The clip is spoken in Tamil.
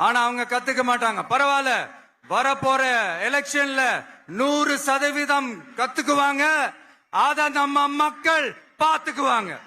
ஆனா அவங்க கத்துக்க மாட்டாங்க. பரவாயில்ல. வரப்போற எலெக்ஷன்ல நூறு சதவீதம் கத்துக்குவாங்க. அத நம்ம மக்கள் பாத்துக்குவாங்க.